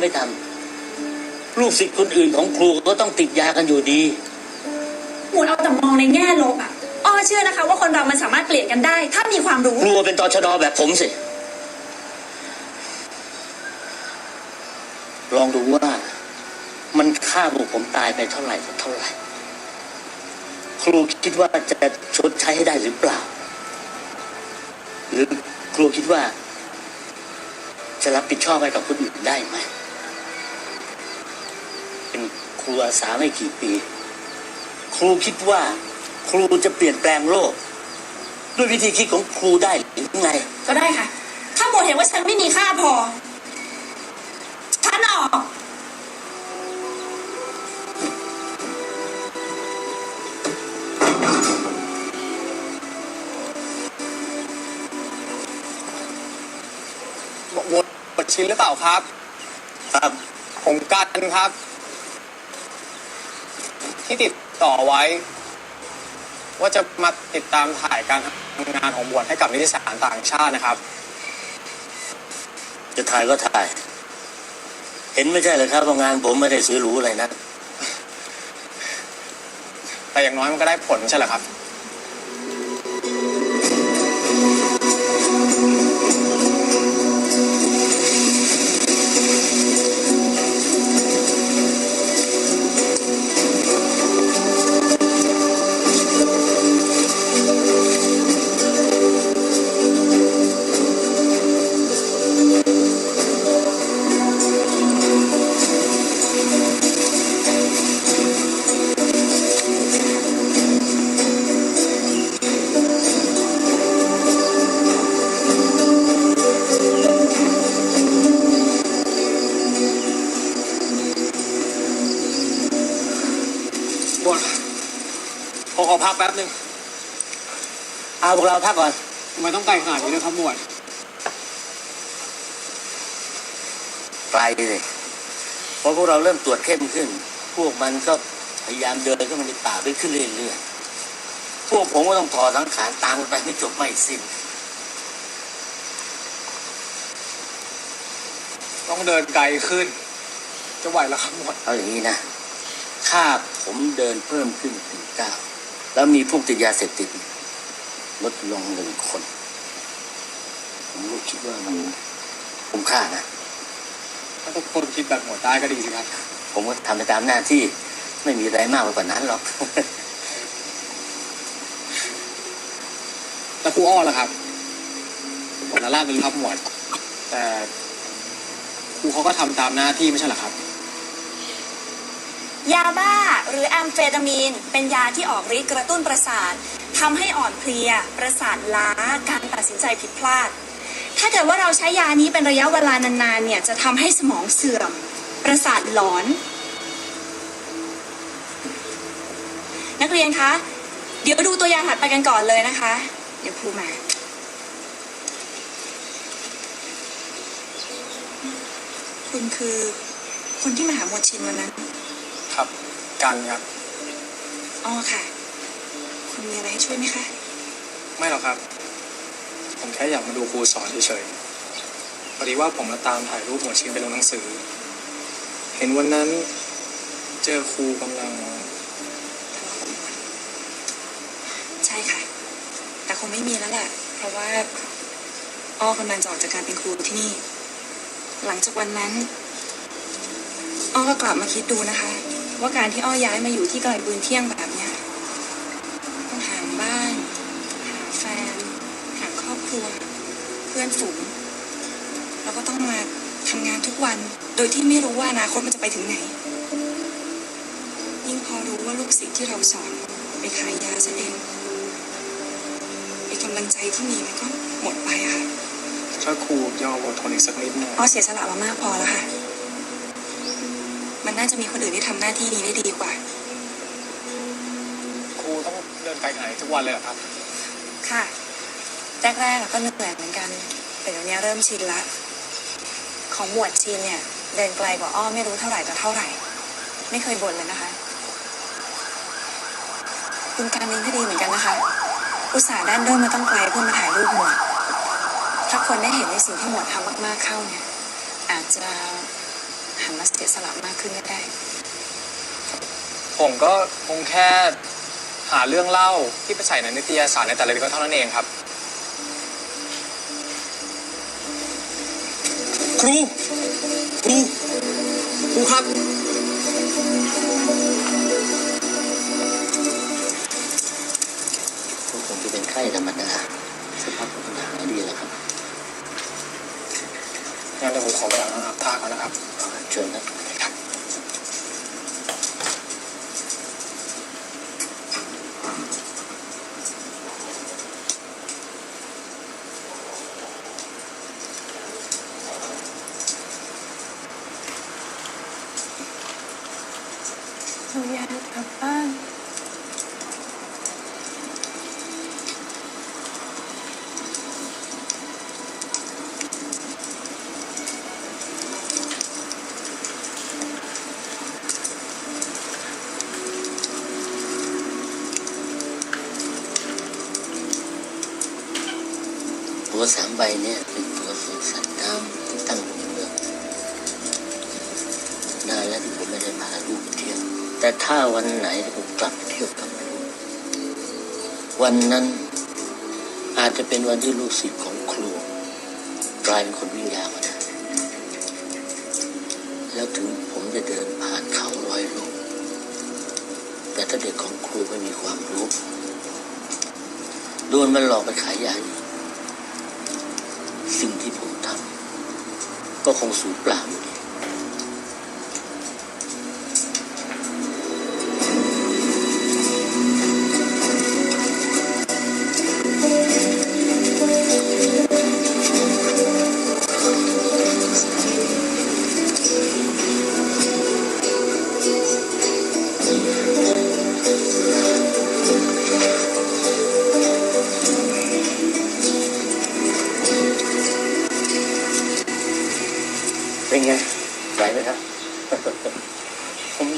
ไม่ทำลูกศิษย์คนอื่นของครูก็ต้องติดยากันอยู่ดีหมุนเอาแต่มองในแง่ลบอะอ้อเชื่อนะคะ ว่าคนเรามันสามารถเปลี่ยนกันได้ ถ้ามีความรู้ครูเป็นตชดแบบผมสิ ลองดูว่า มันฆ่าบุกผมตายไปเท่าไหร่ต่อเท่าไหร่ ครูคิดว่าจะชดใช้ให้ได้หรือเปล่า หรือครูคิดว่า จะรับผิดชอบให้กับคนอื่นได้ไหมเป็นค รูอาสาไม่กี่ปี ครูคิดว่า ครูจะเปลี่ยนแปลงโลก ด้วยวิธีคิดของครูได้หรือไง ก็ได้ค่ะ ถ้าหมวดเห็นว่าฉันไม่มีค่าพอ ฉันออกหมดหมดชิ้นหรือเปล่าครับ ครับ ผมกันครับ ที่ติดต่อไว้ ว่าจะมาติดตามถ่ายการทำงานของบวชให้กับนิติสารต่างชาตินะครับ จะถ่ายก็ถ่าย เห็นไม่ใช่เลยครับว่างานผมไม่ได้ซื้อหรูอะไรนะ แต่อย่างน้อยมันก็ได้ผลไม่ใช่เหรอครับบ เอาพวกเราพักก่อนทำไมต้องไกลขนาดนี้ด้วยครับบวชไกลเลยพอพวกเราเริ่มตรวจเข้มขึ้น พวกมันก็พยายามเดินเข้ามาในป่าไปขึ้นเรื่อยๆพวกผมก็ต้องถอดสังขารตามกันไปไม่จบไม่สิ้นต้องเดินไกลขึ้น จะไหวแล้วครับบวชเอาอย่างนี้นะ ถ้าผมเดินเพิ่มขึ้นถึงเก้าแล้วมีพวกติดยาเสพติด ลดลงหนึ่งคน ผมก็คิดว่ามันคุ้มค่านะ ถ้าทุกคนคิดแบบหมวดได้ก็ดีสิครับ ผมก็ทำไปตามหน้าที่ไม่มีอะไรมากไปกว่านั้นหรอก แล้วครูอ้อล่ะครับผมละลาดเป็นครับหมวด แต่ครูเขาก็ทำตามหน้าที่ไม่ใช่เหรอครับ ยาบ้าหรือแอมเฟตามีน เป็นยาที่ออกฤทธิ์กระตุ้นประสาท ทำให้อ่อนเพลีย ประสาทล้า การตัดสินใจผิดพลาด ถ้าเกิดว่าเราใช้ยานี้เป็นระยะเวลานานๆเนี่ยจะทำให้สมองเสื่อม ประสาทหลอน นักเรียนคะ เดี๋ยวดูตัวอย่างถัดไปกันก่อนเลยนะคะ เดี๋ยวครูมาคุณคือคนที่มาหาหมวดชินวันนั้น ครับ กันครับ อ๋อค่ะ คุณมีอะไรให้ช่วยไหมคะ ไม่หรอกครับ ผมแค่อยากมาดูครูสอนเฉยๆพอดีว่าผมมาตามถ่ายรูปหมวดชินไปลงหนังสือ เห็นวันนั้นเจอครูกำลัง ใช่ค่ะ แต่คงไม่มีแล้วแหละ เพราะว่าอ้อกำลังจะออกจากการเป็นครูที่นี่ หลังจากวันนั้น อ้อก็กลับมาคิดดูนะคะ ว่าการที่อ้อย้ายมาอยู่ที่ไกลปืนเที่ยงแบบเนี้ยต้องห่าง บ้านห่างแฟนห่างครอบครัว เพื่อนฝูง แล้วก็ต้องมาทำงานทุกวัน โดยที่ไม่รู้ว่าอนาคตมันจะไปถึงไหน ยิ่งพอรู้ว่าลูกศิษย์ที่เราสอนไปขายยาซะเองไอ้กำลังใจที่มีมันก็หมดไปอะค่ะถ้าครูยอมอดทนอีกสักนิดหน่อยอ้อเสียสละมามากพอแล้วค่ะ มันน่าจะมีคนอื่นที่ทำหน้าที่นี้ได้ดีกว่าครูต้องเดินไกลขนาดนี้ทุกวันเลยเหรอครับ ค่ะ แรกๆอะก็เหนื่อยเหมือนกัน แต่เดี๋ยวนี้เริ่มชินละ ของหมวดชินเนี่ย เดินไกลกว่าอ้อไม่รู้เท่าไหร่ต่อเท่าไหร่ ไม่เคยบ่นเลยนะคะ คุณการเองก็ดีเหมือนกันนะคะ อุตส่าห์ด้านด้นมาต้องไกลเพื่อมาถ่ายรูปหมวด ถ้าคนได้เห็นในสิ่งที่หมวดทำมากๆเข้าเนี่ย อาจจะหันมาเสียสละมากขึ้นก็ได้ ผมก็คงแค่ หาเรื่องเล่าที่ไปใส่ในนิตยสารในแต่ละวีก็เท่านั้นเองครับ ครู ครู ครูครับก็คงจะเป็นไข้ธรรมดาสภาพของปัญหายดีแล้วครับงั้นเดี๋ยวผมขอไปอาบน้ำอาบท่าก่อนนะครับ เชิญครับ หนูอยากกลับบ้าน ตัว สามใบเนี่ยเป็นตัวสวนสัตว์น้ำที่ตั้งอยู่ในเมืองนานแล้วที่ผมไม่ได้พาลูกไปเที่ยวแต่ถ้าวันไหนที่ผมกลับไปเที่ยวกับลูกวันนั้นอาจจะเป็นวันที่ลูกศิษย์ของครูกลายเป็นคนวิ่งยาวก็ได้แล้วถึงผมจะเดินผ่านเขาร้อยลูกแต่ถ้าเด็กของครูไม่มีความรู้โดนมันหลอกไปขายยาอีก สิ่งที่ผมทำก็คงสูญเปล่าอยู่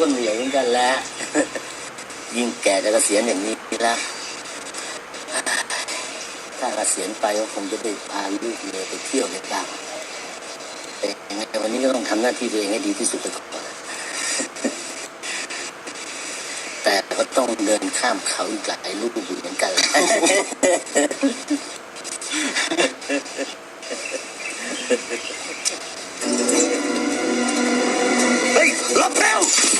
ก็เหนื่อยเหมือนกันแหล้วยิ่งแก่แต่เกษียณอย่างนี้ล้วถ้าเกษียณไปก็คงจะได้พาลูกเมียไปเที่ยวในบ้างแต่ยังไงวันนี้ก็ต้องทำหน้าที่ตัวเองให้ดีที่สุดไปก่อนแต่ก็ต้องเดินข้ามเขาอีกหลายลูกอยู่เหมือนกันแหละเฮ้ยรับแล้ว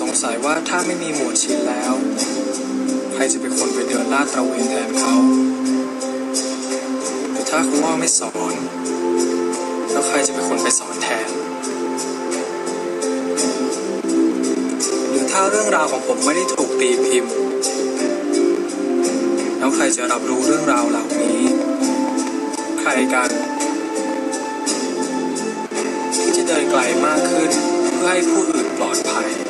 สงสัยว่าถ้าไม่มีหมวดชินแล้ว ใครจะเป็นคนไปเดินลาดตระเวนแทนเขาหรือถ้าครูอ้อไม่สอน แล้วใครจะเป็นคนไปสอนแทน หรือถ้าเรื่องราวของผมไม่ได้ถูกตีพิมพ์ แล้วใครจะรับรู้เรื่องราวเหล่านี้ ใครกันที่จะเดินไกลมากขึ้นเพื่อให้ผู้อื่นปลอดภัย